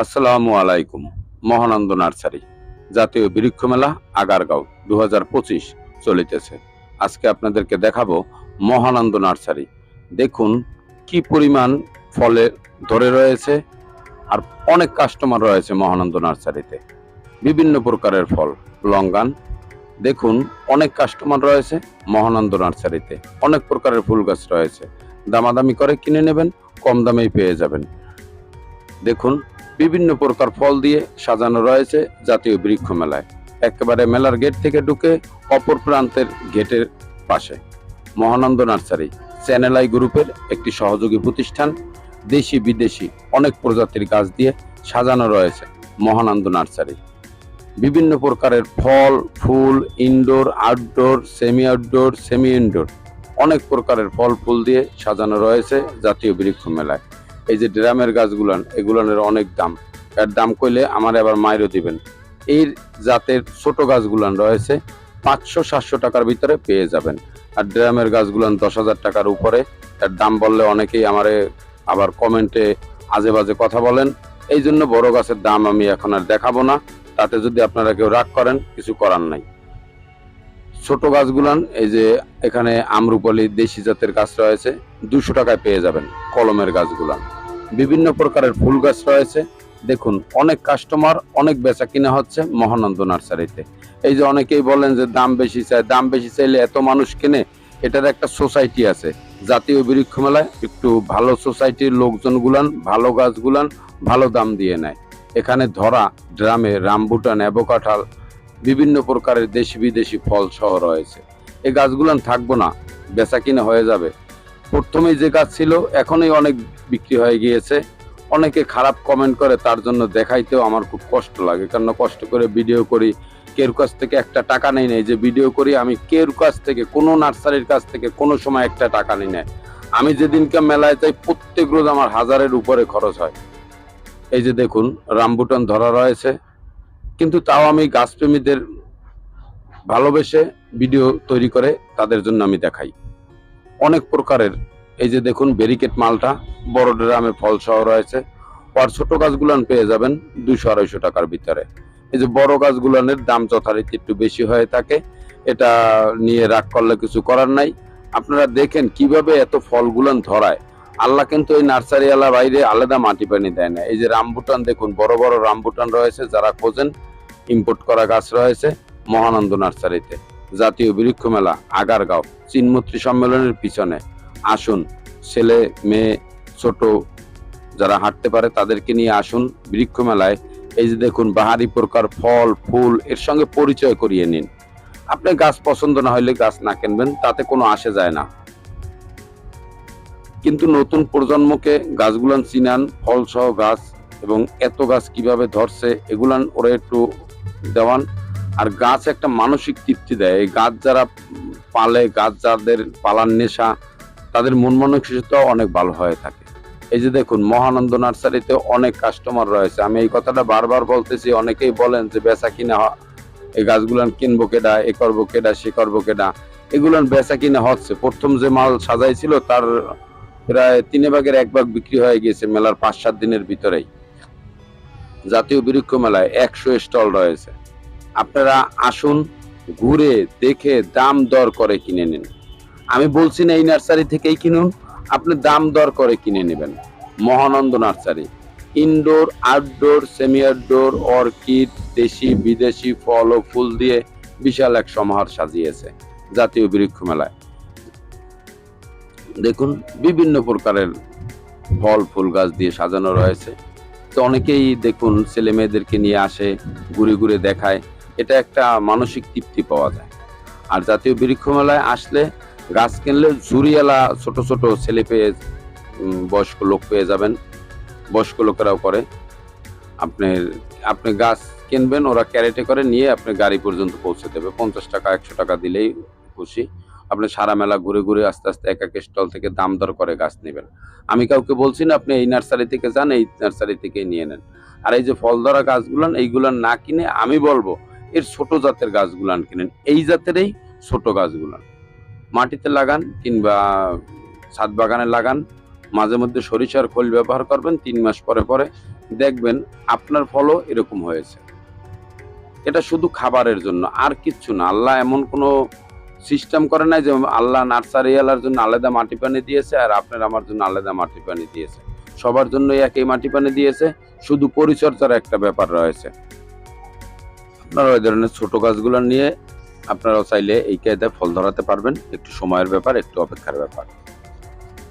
আসসালামু আলাইকুম, মহানন্দ নার্সারি, জাতীয় বৃক্ষ মেলা আগারগাঁও দু চলিতেছে। আজকে আপনাদেরকে দেখাবো মহানন্দ নার্সারি। দেখুন কি পরিমাণ ফলে ধরে রয়েছে আর অনেক কাস্টমার রয়েছে মহানন্দ নার্সারিতে। বিভিন্ন প্রকারের ফল, লঙ্গান। দেখুন অনেক কাস্টমার রয়েছে মহানন্দ নার্সারিতে। অনেক প্রকারের ফুল গাছ রয়েছে। দামাদামি করে কিনে নেবেন, কম দামেই পেয়ে যাবেন। দেখুন বিভিন্ন প্রকার ফল দিয়ে সাজানো রয়েছে জাতীয় বৃক্ষ মেলায় একেবারে মেলার গেট থেকে ঢুকে অপর প্রান্তের গেটের পাশে। মহানন্দ নার্সারি চ্যানেল আই গ্রুপের একটি সহযোগী প্রতিষ্ঠান, দেশি বিদেশি অনেক প্রজাতির গাছ দিয়ে সাজানো রয়েছে মহানন্দ নার্সারি। বিভিন্ন প্রকারের ফল, ফুল, indoor, outdoor, semi outdoor, semi indoor অনেক প্রকারের ফল ফুল দিয়ে সাজানো রয়েছে জাতীয় বৃক্ষ মেলায় এই যে ড্রামের গাছগুলান, এগুলানের অনেক দাম। এর দাম কইলে আমার আবার মাইরও দিবেন। এই জাতের ছোট গাছগুলান রয়েছে, পাঁচশো, সাতশো টাকার ভিতরে পেয়ে যাবেন। আর ড্রামের গাছগুলান দশ হাজার টাকার উপরে, এর দাম বললে অনেকেই আমারে আবার কমেন্টে আজে বাজে কথা বলেন। এই জন্য বড় গাছের দাম আমি এখন আর দেখাবো না। তাতে যদি আপনারা কেউ রাগ করেন, কিছু করার নাই। ছোট গাছগুলান, এই যে এখানে আমরুপালি দেশি জাতের গাছ রয়েছে, দুশো টাকায় পেয়ে যাবেন, কলমের গাছগুলান। বিভিন্ন প্রকারের ফুল গাছ রয়েছে। দেখুন, অনেক কাস্টমার অনেক বেচা কিনা হচ্ছে মহানন্দ নার্সারিতে। এই যে অনেকেই বলেন যে দাম বেশি চায়, দাম বেশি চাইলে এত মানুষ কেনে, এটার একটা সোসাইটি আছে। জাতীয় বৃক্ষ মেলায় একটু ভালো সোসাইটির লোকজনগুলান ভালো গাছগুলান ভালো দাম দিয়ে নেয়। এখানে ধরা, ড্রামে রামবুটান অ্যাবোকাঠাল বিভিন্ন প্রকারের দেশি বিদেশি ফল সহ রয়েছে। এই গাছগুলান থাকব না, বেচা কিনা হয়ে যাবে। প্রথমে যে গাছ ছিল, এখনই অনেক বিক্রি হয়ে গিয়েছে। অনেকে খারাপ কমেন্ট করে, তার জন্য দেখাইতেও আমার খুব কষ্ট লাগে। কারণ কষ্ট করে ভিডিও করি, কের কাছ থেকে একটা টাকা নেই নেই। যে ভিডিও করি, আমি কের কাছ থেকে, কোনো নার্সারির কাছ থেকে কোনো সময় একটা টাকা নেই নেয় আমি যেদিনকে মেলায় যাই, প্রত্যেক রোজ আমার হাজারের উপরে খরচ হয়। এই যে দেখুন, রামবুটন ধরা রয়েছে। কিন্তু তাও আমি গাছপ্রেমীদের ভালোবেসে ভিডিও তৈরি করে, তাদের জন্য আমি দেখাই। অনেক প্রকারের। এই যে দেখুন ব্যারিকেড মালটা, বড় ড্রামে ফল সহ রয়েছে। আর ছোট গাছগুলান পেয়ে যাবেন দুশো আড়াইশো টাকার ভিতরে। এই যে বড় গাছগুলানের দাম যথারীতি একটু বেশি হয়ে থাকে। এটা নিয়ে রাগ করলে কিছু করার নাই। আপনারা দেখেন কীভাবে এত ফলগুলান ধরায়। আল্লাহ কিন্তু এই নার্সারি আলা বাইরে আলাদা মাটি পানি দেয় না। এই যে রামবুটান দেখুন, বড় বড় রামবুটান রয়েছে, যারা খোঁজেন ইম্পোর্ট করা গাছ রয়েছে মহানন্দ নার্সারিতে। জাতীয় বৃক্ষ মেলা আগারগাঁও চিনমূর্তি সম্মেলনের পিছনে। আসুন, ছেলে, মেয়ে, ছোট যারা হাঁটতে পারে তাদেরকে নিয়ে আসুন বৃক্ষ মেলায় এই যে দেখুন, বাহারি প্রকার ফল, ফুল, এর সঙ্গে পরিচয় করিয়ে নিন। আপনি গাছ পছন্দ না হলে গাছ না কিনবেন, তাতে কোনো আসে যায় না। কিন্তু নতুন প্রজন্মকে গাছগুলান চিনান ফল সহ গাছ এবং এত গাছ কীভাবে ধরছে, এগুলান ওরা একটু দেওয়ান। আর গাছ একটা মানসিক তৃপ্তি দেয়। এই গাছ যারা পালে, গাছ যাদের পালার নেশা, তাদের মন মানসিকতাও অনেক ভালো হয়ে থাকে। এই যে দেখুন, মহানন্দ নার্সারিতে অনেক কাস্টমার রয়েছে। আমি এই কথাটা বারবার বলতেছি, অনেকেই বলেন যে, বেচা কিনা এই গাছগুলান কিনবো কেডা, এ করব কেডা, সে করব কেডা? এগুলান বেচা কিনা হচ্ছে। প্রথম যে মাল সাজাইছিল, তার প্রায় তিনে ভাগের এক ভাগ বিক্রি হয়ে গিয়েছে মেলার পাঁচ সাত দিনের ভিতরেই। জাতীয় বৃক্ষ মেলায় একশো স্টল রয়েছে। আপনারা আসুন, ঘুরে দেখে দাম দর করে কিনে নিন। আমি বলছি না এই নার্সারি থেকেই কিনুন, আপনি দাম দর করে কিনে নেবেন। Mahananda nursery. Indoor, outdoor semi outdoor orchid, দেশি, বিদেশি ফল ও ফুল দিয়ে বিশাল এক সমাহার সাজিয়েছে জাতীয় বৃক্ষ মেলায়। দেখুন, বিভিন্ন প্রকারের ফল, ফুল গাছ দিয়ে সাজানো রয়েছে। তো অনেকেই দেখুন ছেলে মেয়েদেরকে নিয়ে আসে, ঘুরে ঘুরে দেখায়। এটা একটা মানসিক তৃপ্তি পাওয়া যায়। আর জাতীয় বৃক্ষ মেলায় আসলে গাছ কিনলে ঝুরিয়ালা ছোট ছোট ছেলে পেয়ে বয়স্ক লোক পেয়ে যাবেন। বয়স্ক লোকেরাও করে। আপনি আপনি গাছ কিনবেন, ওরা ক্যারেটে করে নিয়ে আপনি গাড়ি পর্যন্ত পৌঁছে দেবে। পঞ্চাশ টাকা, একশো টাকা দিলেই খুশি। আপনি সারা মেলা ঘুরে ঘুরে আস্তে আস্তে এক এক স্টল থেকে দাম দর করে গাছ নেবেন। আমি কাউকে বলছি না, আপনি এই নার্সারি থেকে যান, এই নার্সারি থেকে নিয়ে নেন। আর এই যে ফল ধরা গাছগুলান, এইগুলান না কিনে আমি বলব এর ছোট জাতের গাছগুলান কিনেন এই জাতেরই ছোট গাছগুলান মাটিতে লাগান কিংবা ছাদ বাগানে লাগান, মাঝে মধ্যে সরিষার খোল ব্যবহার করবেন, তিন মাস পরে পরে দেখবেন আপনার ফলও এরকম হয়েছে। এটা শুধু খাবারের জন্য, আর কিচ্ছু না। আল্লাহ এমন কোনো সিস্টেম করে নাই যে আল্লাহ নার্সারি এলার জন্য আলাদা মাটি পানি দিয়েছে আর আপনার আমার জন্য আলাদা মাটি পানি দিয়েছে। সবার জন্য একই মাটি পানি দিয়েছে, শুধু পরিচর্যার একটা ব্যাপার রয়েছে। আপনারা ওই ধরনের ছোট গাছগুলো নিয়ে আপনারাও চাইলে এই কায়দায় ফল ধরাতে পারবেন। একটু সময়ের ব্যাপার, একটু অপেক্ষার ব্যাপার।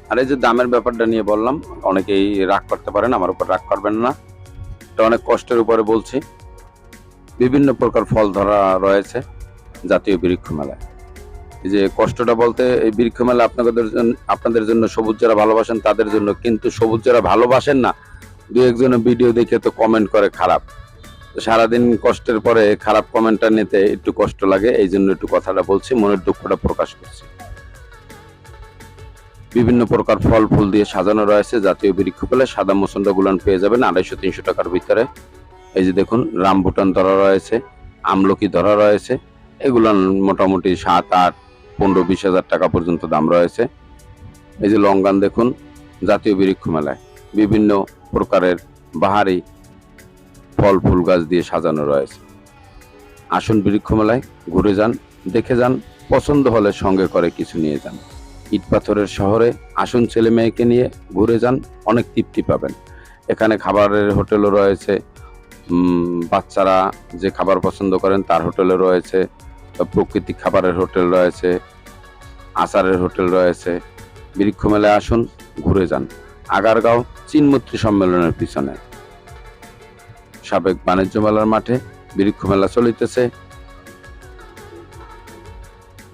আর এই যে দামের ব্যাপারটা নিয়ে বললাম, অনেকেই রাগ করতে পারেন, আমার উপর রাগ করবেন না। এটা অনেক কষ্টের উপরে বলছি। বিভিন্ন প্রকার ফল ধরা রয়েছে জাতীয় বৃক্ষ মেলায় এই যে কষ্টটা বলতে, এই বৃক্ষ মেলা আপনাদের জন্য আপনাদের জন্য সবুজ যারা ভালোবাসেন, তাদের জন্য। কিন্তু সবুজ যারা ভালোবাসেন না দু একজনের ভিডিও দেখে তো কমেন্ট করে খারাপ। সারাদিন কষ্টের পরে খারাপ কমেন্টটা নিতে একটু কষ্ট লাগে, এই জন্য একটু কথাটা বলছি, মনের দুঃখটা প্রকাশ করছি। বিভিন্ন প্রকার ফল ফুল দিয়ে সাজানো রয়েছে, জাতীয় বৃক্ষ পেলে সাদা মসন্ডা গুলান পেয়ে যাবেন আড়াইশো, তিনশো টাকার ভিতরে। এই যে দেখুন রামভুটান ধরা রয়েছে, আমলকি ধরা রয়েছে, এগুলান মোটামুটি সাত, আট, পনেরো, বিশ হাজার টাকা পর্যন্ত দাম রয়েছে। এই যে লঙ্গান দেখুন, জাতীয় বৃক্ষ মেলায় বিভিন্ন প্রকারের বাহারি ফল ফুল গাছ দিয়ে সাজানো রয়েছে। আসুন বৃক্ষমেলায় ঘুরে যান, দেখে যান, পছন্দ হলে সঙ্গে করে কিছু নিয়ে যান। ইট পাথরের শহরে আসুন ছেলে মেয়েকে নিয়ে ঘুরে যান, অনেক তৃপ্তি পাবেন। এখানে খাবারের হোটেলও রয়েছে। বাচ্চারা যে খাবার পছন্দ করেন তার হোটেলও রয়েছে। প্রকৃতিক খাবারের হোটেল রয়েছে, আচারের হোটেল রয়েছে। বৃক্ষমেলায় আসুন, ঘুরে যান। আগারগাঁও চীনমৈত্রী সম্মেলনের পিছনে। সাবেক বাণিজ্য মেলার মাঠে বৃক্ষ মেলা চলিতেছে।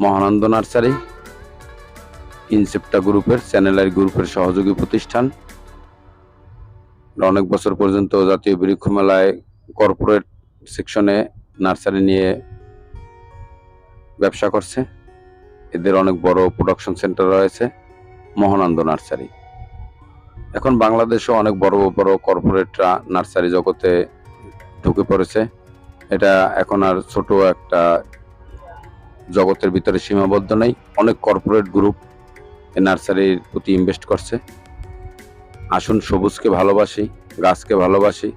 মহানন্দ নার্সারি, ইনসেপ্টা গ্রুপের, চ্যানেলারি গ্রুপের সহযোগী প্রতিষ্ঠান। অনেক বছর পর্যন্ত জাতীয় বৃক্ষ মেলায় কর্পোরেট সেকশনে নার্সারি নিয়ে ব্যবসা করছে। এদের অনেক বড় প্রোডাকশন সেন্টার রয়েছে, মহানন্দ নার্সারি। এখন বাংলাদেশে অনেক বড় বড় কর্পোরেটরা নার্সারি জগতে ঢুকে পড়েছে। এটা এখন আর ছোট একটা জগতের ভিতরে সীমাবদ্ধ নেই। অনেক কর্পোরেট গ্রুপ এই নার্সারির প্রতি ইনভেস্ট করছে। আসুন সবুজকে ভালোবাসি, গাছকে ভালোবাসি।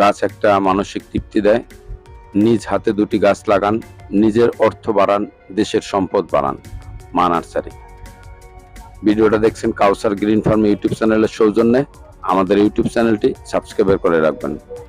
গাছ একটা মানসিক তৃপ্তি দেয়। নিজ হাতে দুটি গাছ লাগান, নিজের অর্থ বাড়ান, দেশের সম্পদ বাড়ান। মা নার্সারি ভিডিওটা দেখছেন কাউসার গ্রিন ফার্ম ইউটিউব চ্যানেলের সৌজন্যে। আমাদের ইউটিউব চ্যানেলটি সাবস্ক্রাইব করে রাখবেন।